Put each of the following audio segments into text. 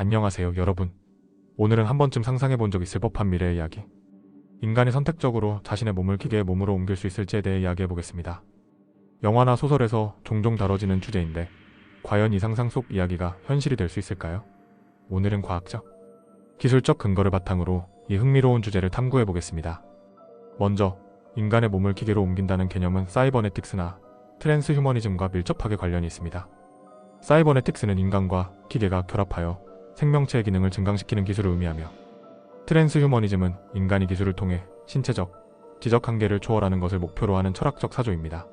안녕하세요, 여러분. 오늘은 한 번쯤 상상해 본 적 있을 법한 미래 이야기. 인간이 선택적으로 자신의 몸을 기계의 몸으로 옮길 수 있을지에 대해 이야기해 보겠습니다. 영화나 소설에서 종종 다뤄지는 주제인데, 과연 이 상상 속 이야기가 현실이 될 수 있을까요? 오늘은 과학적, 기술적 근거를 바탕으로 이 흥미로운 주제를 탐구해 보겠습니다. 먼저, 인간의 몸을 기계로 옮긴다는 개념은 사이버네틱스나 트랜스 휴머니즘과 밀접하게 관련이 있습니다. 사이버네틱스는 인간과 기계가 결합하여 생명체의 기능을 증강시키는 기술을 의미하며 트랜스 휴머니즘은 인간이 기술을 통해 신체적, 지적 한계를 초월하는 것을 목표로 하는 철학적 사조입니다.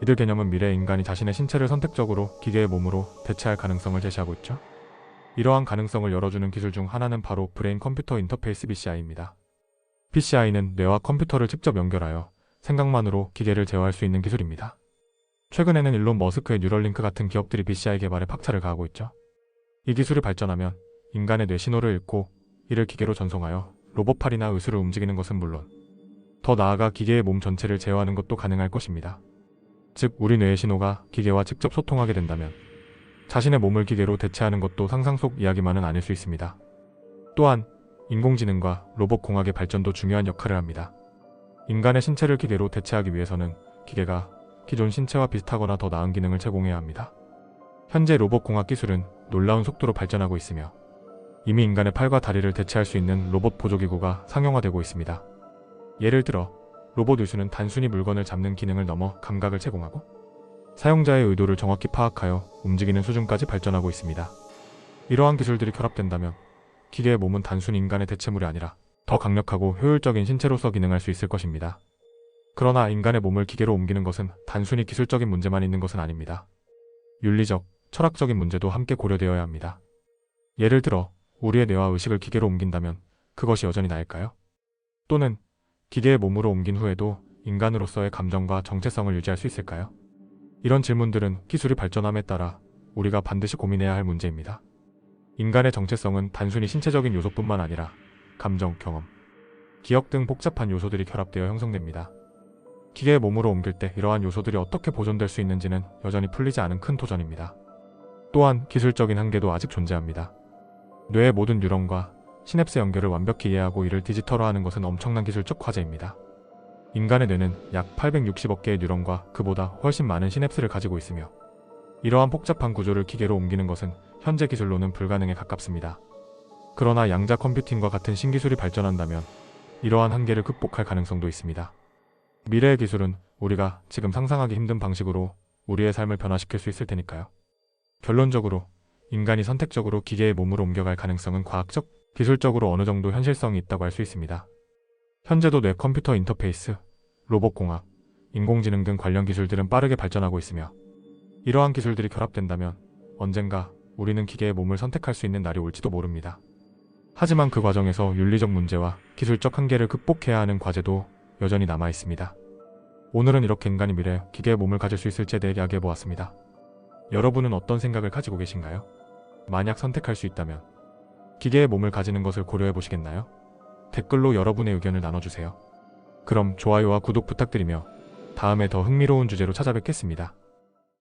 이들 개념은 미래 인간이 자신의 신체를 선택적으로 기계의 몸으로 대체할 가능성을 제시하고 있죠. 이러한 가능성을 열어주는 기술 중 하나는 바로 브레인 컴퓨터 인터페이스 BCI입니다. BCI는 뇌와 컴퓨터를 직접 연결하여 생각만으로 기계를 제어할 수 있는 기술입니다. 최근에는 일론 머스크의 뉴럴링크 같은 기업들이 BCI 개발에 박차를 가하고 있죠. 이 기술이 발전하면 인간의 뇌 신호를 읽고 이를 기계로 전송하여 로봇팔이나 의수를 움직이는 것은 물론 더 나아가 기계의 몸 전체를 제어하는 것도 가능할 것입니다. 즉 우리 뇌의 신호가 기계와 직접 소통하게 된다면 자신의 몸을 기계로 대체하는 것도 상상 속 이야기만은 아닐 수 있습니다. 또한 인공지능과 로봇공학의 발전도 중요한 역할을 합니다. 인간의 신체를 기계로 대체하기 위해서는 기계가 기존 신체와 비슷하거나 더 나은 기능을 제공해야 합니다. 현재 로봇공학 기술은 놀라운 속도로 발전하고 있으며 이미 인간의 팔과 다리를 대체할 수 있는 로봇 보조기구가 상용화되고 있습니다. 예를 들어 로봇 의수는 단순히 물건을 잡는 기능을 넘어 감각을 제공하고 사용자의 의도를 정확히 파악하여 움직이는 수준까지 발전하고 있습니다. 이러한 기술들이 결합된다면 기계의 몸은 단순히 인간의 대체물이 아니라 더 강력하고 효율적인 신체로서 기능할 수 있을 것입니다. 그러나 인간의 몸을 기계로 옮기는 것은 단순히 기술적인 문제만 있는 것은 아닙니다. 윤리적, 철학적인 문제도 함께 고려되어야 합니다. 예를 들어 우리의 뇌와 의식을 기계로 옮긴다면 그것이 여전히 나을까요? 또는 기계의 몸으로 옮긴 후에도 인간으로서의 감정과 정체성을 유지할 수 있을까요? 이런 질문들은 기술이 발전함에 따라 우리가 반드시 고민해야 할 문제입니다. 인간의 정체성은 단순히 신체적인 요소뿐만 아니라 감정, 경험, 기억 등 복잡한 요소들이 결합되어 형성됩니다. 기계의 몸으로 옮길 때 이러한 요소들이 어떻게 보존될 수 있는지는 여전히 풀리지 않은 큰 도전입니다. 또한 기술적인 한계도 아직 존재합니다. 뇌의 모든 뉴런과 시냅스 연결을 완벽히 이해하고 이를 디지털화하는 것은 엄청난 기술적 과제입니다. 인간의 뇌는 약 860억 개의 뉴런과 그보다 훨씬 많은 시냅스를 가지고 있으며 이러한 복잡한 구조를 기계로 옮기는 것은 현재 기술로는 불가능에 가깝습니다. 그러나 양자 컴퓨팅과 같은 신기술이 발전한다면 이러한 한계를 극복할 가능성도 있습니다. 미래의 기술은 우리가 지금 상상하기 힘든 방식으로 우리의 삶을 변화시킬 수 있을 테니까요. 결론적으로 인간이 선택적으로 기계의 몸으로 옮겨갈 가능성은 과학적, 기술적으로 어느 정도 현실성이 있다고 할 수 있습니다. 현재도 뇌 컴퓨터 인터페이스, 로봇공학, 인공지능 등 관련 기술들은 빠르게 발전하고 있으며 이러한 기술들이 결합된다면 언젠가 우리는 기계의 몸을 선택할 수 있는 날이 올지도 모릅니다. 하지만 그 과정에서 윤리적 문제와 기술적 한계를 극복해야 하는 과제도 여전히 남아 있습니다. 오늘은 이렇게 인간이 미래 기계의 몸을 가질 수 있을지에 대해 이야기해 보았습니다. 여러분은 어떤 생각을 가지고 계신가요? 만약 선택할 수 있다면 기계의 몸을 가지는 것을 고려해 보시겠나요? 댓글로 여러분의 의견을 나눠주세요. 그럼 좋아요와 구독 부탁드리며 다음에 더 흥미로운 주제로 찾아뵙겠습니다.